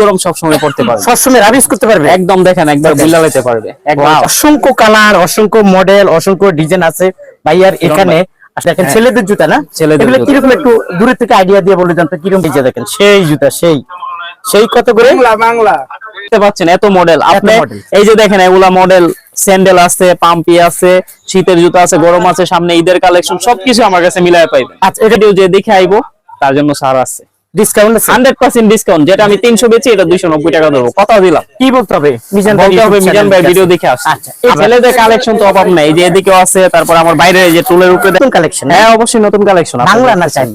গরম সবসময় পড়তে পারবে। সবসময় রাবিস করতে পারবে? একদম দেখেন একবার বিলা লেতে পারবে। অসংখ্য কালার অসংখ্য মডেল অসংখ্য ডিজাইন আছে। ভাইয়ার এখানে আসলে দেখেন ছেলেদের জুতা না? হ্যাঁ। ছেলেদের। কীরকম একটু দূরে থেকে আইডিয়া দিয়ে বলে জানতো কীরকম যে দেখেন সেই জুতা সেই। সেই কত করে? দেখতে পাচ্ছেন এত মডেল আপনি এই যে দেখেন এগুলা মডেল স্যান্ডেল আছে পাম্পি আছে শীতের জুতা আছে গরম আছে সামনে ঈদের কালেকশন সবকিছু আমার কাছে মিলাই পাইবেন। আচ্ছা, এটা যে দেখে আইবো তার জন্য সার আছে। ডিসকাউন্ট আছে? হান্ড্রেড পার্সেন্ট ডিসকাউন্ট যেটা আমি তিনশো বেচি এটা দুইশো নব্বই টাকা দেবো কথা দিলাম। কি বলতে হবে? মিজান ভাই বলতে হবে মিজান ভাই ভিডিও দেখে আসছে। আচ্ছা এই ছেলেদের কালেকশন তো অভাব নাই যে এদিকেও আছে তারপর আমার বাইরে যে টুলের উপরে নতুন কালেকশন হ্যাঁ অবশ্যই নতুন কালেকশন বাংলা না চাই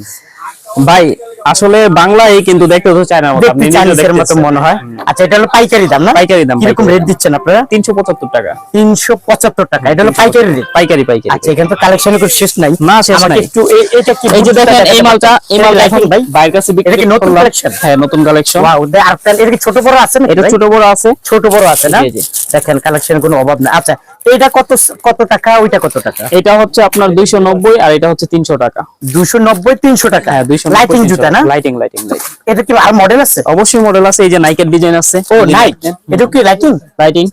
ভাই আসলে বাংলায় কিন্তু দেখতে তো চায়নার মতো। আপনি দেখতে নিজে চাইনিজের মতো মনে হয়। আচ্ছা এটা হলো পাইকারি দাম না? পাইকারি দাম, কীরকম রেট দিচ্ছেন আপনারা? তিনশো পঁচাত্তর টাকা। তিনশো পঁচাত্তর টাকা। এটা হলো পাইকারি রেট পাইকারি পাইকারি। আচ্ছা এখানে তো কালেকশন কোনো শেষ নাই। না, শেষ আমাকে নাই। একটু এই- এটা কি এই যে দেখেন এই মালটা এই মালটা এখন ভাই। বাইরের কাছে বিক্রি এটা কি নতুন collection? হ্যাঁ নতুন কালেকশন ওয়াও দে আর তাহলে এটা কি ছোট বড় আছে না এটা ছোট বড় আছে। ছোট বড় আছে না? জি, জি। দেখেন কালেকশন কোনো অভাব নাই। আচ্ছা এটা কত কত টাকা? ওইটা কত টাকা? এটা হচ্ছে আপনার দুইশো নব্বই আর এটা হচ্ছে তিনশো টাকা। দুশো নব্বই তিনশো টাকা? হ্যাঁ দুইশো লাইটিং জুতা না? লাইটিং লাইটিং এটা কি আর মডেল আছে? অবশ্যই মডেল আছে এই যে নাইকের ডিজাইন আছে। ও নাইক এটা কি লাইটিং লাইটিং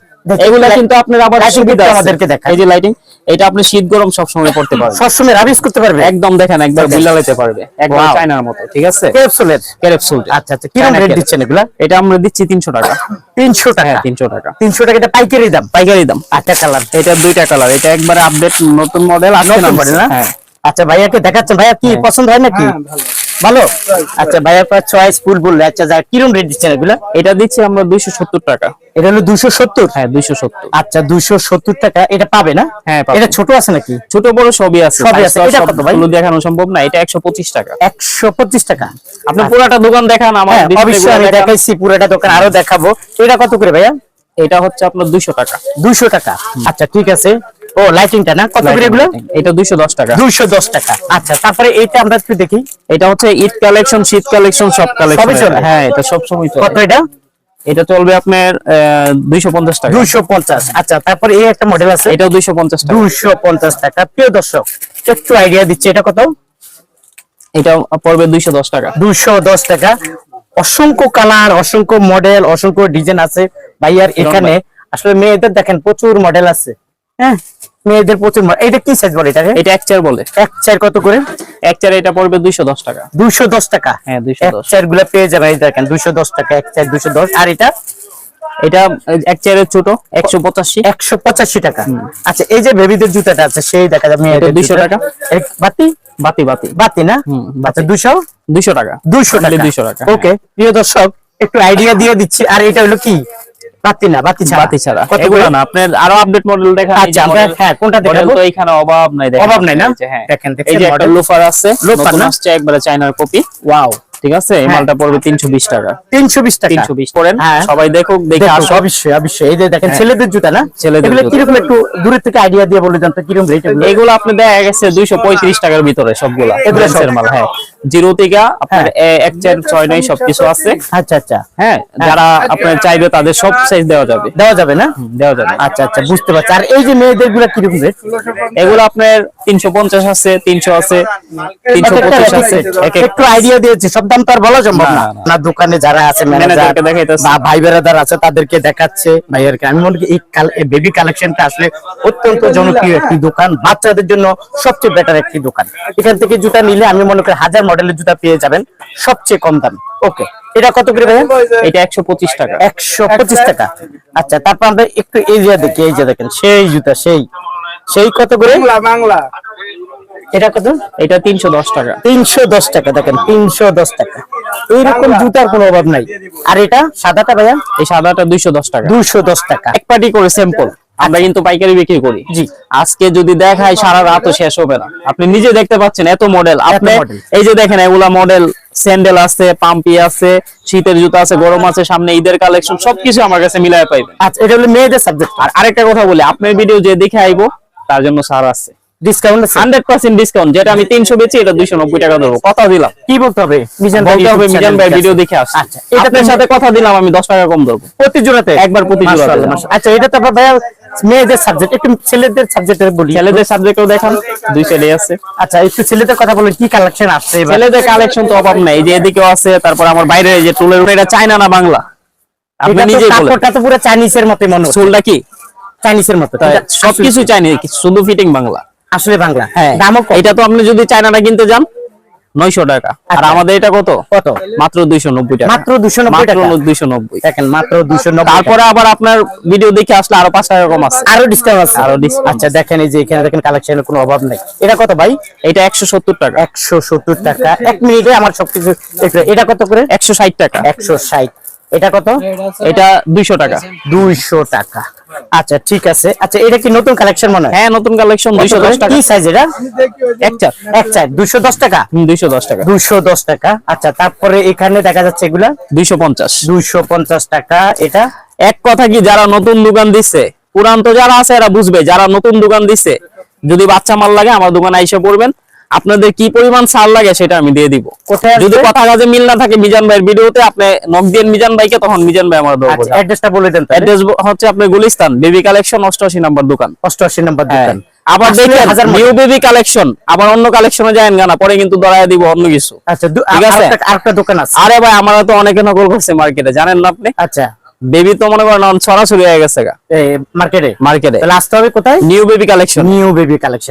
এগুলা কিন্তু আপনার আবার সুবিধা আমাদেরকে। এই যে লাইটিং এটা আপনি শীত গরম সব সময় পড়তে পারবেন। সবসময় রাবিস করতে পারবে? একদম দেখেন একবার দেখেন। বিলা লেতে পারবে Wow. চায়নার মতো ঠিক আছে? ক্যাপসুলের? ক্যাপসুল আচ্ছা আচ্ছা। কীরকম রেট দিচ্ছেন এগুলা? এটা আমরা দিচ্ছি তিনশো টাকা। তিনশো টাকা? হ্যাঁ তিনশো টাকা। তিনশো টাকা এটা পাইকারি দাম? পাইকারি দাম। আটটা কালার। এটা দুইটা কালার। এটা একবারে আপডেট নতুন মডেল মডেল না হ্যাঁ। আচ্ছা ভাইয়াকে দেখাচ্ছেন। ভাইয়া কি পছন্দ হয় নাকি? ভালো। আচ্ছা ভাইয়ার পর চয়েস ফুল বললে আচ্ছা যা কীরকম রেট দিচ্ছেন এগুলা? এটা দিচ্ছি আমরা দুইশো সত্তর টাকা। এটা হলো দুশো সত্তর? হ্যাঁ দুইশো সত্তর। আচ্ছা দুশো সত্তর টাকা এটা পাবে না? হ্যাঁ, এটা ছোট আছে নাকি? ছোট বড় সবই আছে। সবই আছে। এটা কত ভাই? দেখানো সম্ভব না এটা একশো পঁচিশ টাকা। একশো পঁচিশ টাকা। আপনি পুরাটা দোকান দেখান আমার হ্যাঁ অবশ্যই আমি দেখাইছি পুরোটা দোকান আরও দেখাবো। এটা কত করে ভাইয়া? এটা হচ্ছে আপনার দুইশো টাকা। দুইশো টাকা। আচ্ছা ঠিক আছে। ও লাইটিংটা না? কত করে এগুলো? এটা দুইশো দশ টাকা। দুইশো দশ টাকা। আচ্ছা তারপরে এইটা আমরা একটু দেখি। এটা হচ্ছে ঈদ কালেকশন শীত কালেকশন সব কালেকশন হ্যাঁ এটা সব সময় কত এটা? এটা চলবে আপনার দুইশো পঞ্চাশ টাকা। দুইশো পঞ্চাশ। আচ্ছা তারপরে এই একটা মডেল আছে। এটাও দুইশো পঞ্চাশ টাকা। দুইশো পঞ্চাশ টাকা। প্রিয় দর্শক একটু আইডিয়া দিচ্ছে এটা কত? এটা পড়বে দুইশো দশ টাকা। দুইশো দশ টাকা। অসংখ্য কালার অসংখ্য মডেল অসংখ্য ডিজাইন আছে। ভাইয়ার এখানে আসলে মেয়েদের দেখেন প্রচুর মডেল আছে। হ্যাঁ মেয়েদের প্রচুর এটা কি সাইজ বলে এটাকে এটা এক চেয়ার বলে। এক চার কত করে? এক চেয়ার এটা পড়বে দুইশো দশ টাকা। দুইশো দশ টাকা? হ্যাঁ দুইশো দশ। গুলা পেয়ে যাবেন এই দেখেন দুইশো দশ টাকা এক চার দুইশো দশ। আর এটা? এটা এক চেয়ারের ছোট একশো পঁচাশি। একশো পঁচাশি টাকা। আচ্ছা এই যে বেবিদের জুতাটা আছে সেই দেখা যাবে 200 জুতা। টাকা। বাতি? বাতি বাতি। বাতি না? আচ্ছা দুশো দুইশো টাকা। দুইশো টাকা। 200 টাকা, হ্যাঁ। ওকে প্রিয় দর্শক একটু আইডিয়া দিয়ে দিচ্ছি। আর এটা হলো কি? বাতি না বাতি ছাড়া। বাতি ছাড়া। কত না আপনার আরও আপডেট মডেল দেখান আচ্ছা, আমরা- হ্যাঁ, কোনটা দেখাবো? তো এখানে অভাব নাই দেখেন। অভাব নাই না? এই হ্যাঁ। দেখেন, এই যে একটা লোফার আছে লোফার না? আসছে একবারে চায়নার কপি ওয়াও ঠিক আছে? এই হ্যাঁ। মালটা পড়বে তিনশো বিশ টাকা। করেন হ্যাঁ। সবাই দেখুক দেখে আসো অবশ্যই অবশ্যই। এই যে দেখেন ছেলেদের জুতা না? ছেলেদের জুতা। কীরকম একটু দূরের থেকে আইডিয়া দিয়ে বলে জানতো কীরকম রেট এগুলো? আপনি দেখা গেছে দুইশো পঁয়ত্রিশ টাকার ভিতরে সবগুলা। এগুলো মাল হ্যাঁ। জিরো থেকে আপনার এক চার ছয় নয় সবকিছু আছে। আচ্ছা আচ্ছা। হ্যাঁ যারা আপনার চাইবে তাদের সব সাইজ দেওয়া যাবে। দেওয়া যাবে না? দেওয়া যাবে। আচ্ছা আচ্ছা বুঝতে পারছি। আর এই যে মেয়েদেরগুলা কীরকম রেট এগুলো আপনার তিনশো পঞ্চাশ আছে তিনশো আছে তিনশো পঁচিশ আছে। এক এক একটু আইডিয়া দিয়েছি। সব দাম তো আর বলা সম্ভব না, না না। না। দোকানে যারা আছে ম্যানেজার ম্যানেজারকে দেখাইতেছে। বা ভাই বেরাদার আছে তাদেরকে দেখাচ্ছে। ভাইয়ারকে। আমি মনে করি এই বেবি কালেকশনটা আসলে অত্যন্ত জনপ্রিয় একটি দোকান। বাচ্চাদের জন্য সবচেয়ে বেটার একটি দোকান। এখান থেকে জুতা নিলে আমি মনে করি হাজার মডেলের জুতা পেয়ে যাবেন। সবচেয়ে কম দামে। ওকে এটা কত করে ভাইয়া? এটা একশো পঁচিশ টাকা। একশো পঁচিশ টাকা। আচ্ছা তারপর আমরা একটু এই যে দেখি এই যে দেখেন সেই জুতা সেই। সেই কত করে? বাংলা এটা কত? এটা তিনশো দশ টাকা। তিনশো দশ টাকা দেখেন তিনশো দশ টাকা। এইরকম জুতার কোনো অভাব নাই। আর এটা সাদাটা ভাইয়া? এই সাদাটা দুইশো দশ টাকা। দুশো দশ টাকা। এক পার্টি করে স্যাম্পল আমরা কিন্তু পাইকারি বিক্রি করি। জি। আজকে যদি দেখাই সারা রাত শেষ হবে না। আপনি নিজে দেখতে পাচ্ছেন এত মডেল আপনি এই যে দেখেন এগুলা মডেল স্যান্ডেল আছে পাম্পি আছে শীতের জুতা আছে গরম আছে সামনে ঈদের কালেকশন সবকিছু আমার কাছে মিলাই পাইবে আচ্ছা এটা হলো মেয়েদের সাবজেক্ট আর আরেকটা কথা বলি আপনার ভিডিও যে দেখে আইবো তার জন্য সার আছে। ডিসকাউন্ট আছে? হান্ড্রেড পার্সেন্ট ডিসকাউন্ট যেটা আমি তিনশো বেচি এটা দুইশো নব্বই টাকা দেবো। কথা দিলাম। কি বলতে হবে? মিজান ভাই বলতে হবে মিজান ভাই ভিডিও দেখে আসছে। আচ্ছা সাথে কথা দিলাম আমি দশ টাকা কম দেবো প্রতি জোড়াতে? একবার প্রতি জোড়াতে। আচ্ছা এটা তো মেয়েদের সাবজেক্ট একটু ছেলেদের সাবজেক্টে বলি। ছেলেদের সাবজেক্টও দেখান দুই ছেলে আছে। আচ্ছা একটু ছেলেদের কথা বলেন কি কালেকশন ছেলেদের কালেকশন তো অভাব নাই এই যে এদিকেও আছে তারপর আমার বাইরে এই যে টুলের এটা চায়না না বাংলা? আপনি এটা নিজেই বলেন। কাপড়টা তো পুরো চাইনিজের মতোই মনে হচ্ছে। সোলটা কি? চাইনিজের মতো সবকিছু চাইনি শুধু ফিটিং বাংলা। আসলে বাংলা হ্যাঁ। দামও। এটা তো আপনি যদি চায়নাটা কিনতে যান নয়শো টাকা। আর আচ্ছা। আমাদের এটা কত? কত? মাত্র দুইশো নব্বই টাকা। মাত্র 290 টাকা? দুইশো নব্বই। দেখেন মাত্র দুশো নব্বই তারপরে আবার আপনার ভিডিও দেখে আসলে আরও পাঁচ টাকা কম আছে। আরও ডিসকাউন্ট আছে। আরও আচ্ছা দেখেন এই যে এখানে দেখেন কালেকশনের কোনো অভাব নাই। এটা কত ভাই? এটা একশো সত্তর টাকা। একশো সত্তর টাকা। এক মিনিটে আমার সবকিছু এটা কত করে? একশো ষাট টাকা। একশো ষাট এটা কত? এটা দুইশো টাকা। দুইশো টাকা। আচ্ছা ঠিক আছে। আচ্ছা এটা কি নতুন কালেকশন মনে হয়? হ্যাঁ নতুন কালেকশন দুইশো দশ টাকা। কি সাইজ এটা? এক চার এক চার দুইশো দশ টাকা? দুইশো দশ টাকা। দুইশো দশ টাকা। আচ্ছা তারপরে এখানে দেখা যাচ্ছে এগুলা? দুইশো পঞ্চাশ। দুইশো পঞ্চাশ টাকা। এটা? এক কথা কি যারা নতুন দোকান দিচ্ছে পুরান তো যারা আছে এরা বুঝবে যারা নতুন দোকান দিচ্ছে যদি বাচ্চা মাল লাগে আমার দোকানে আইসা পড়বেন। আপনাদের কি পরিমাণ সার লাগে সেটা আমি দিয়ে দিব। যদি কথা কাজে মিল না থাকে মিজান ভাইয়ের ভিডিওতে আপনি নক দিয়ে মিজান ভাইকে তখন মিজান ভাই আমার দেবো আচ্ছা অ্যাড্রেসটা বলে দেন অ্যাড্রেস হচ্ছে আপনার গুলিস্তান বেবি কালেকশন অষ্টআশি নাম্বার দোকান। অষ্টআশি নম্বর হ্যাঁ। দোকান। আবার দেখেন নিউ বেবি কালেকশন আবার অন্য কালেকশনে যায় না পরে কিন্তু দড়ায় দিব অন্য কিছু। আচ্ছা ঠিক আছে? আরেকটা- দোকান আছে। আরে ভাই আমরা তো অনেকে নকল করছে মার্কেটে জানেন না আপনি? আচ্ছা। বেবি তো মনে করেন ছড়াছড়ি হয়ে গেছে গা। মার্কেটে মার্কেটে তাহলে আসতে হবে কোথায়? New baby collection new baby collection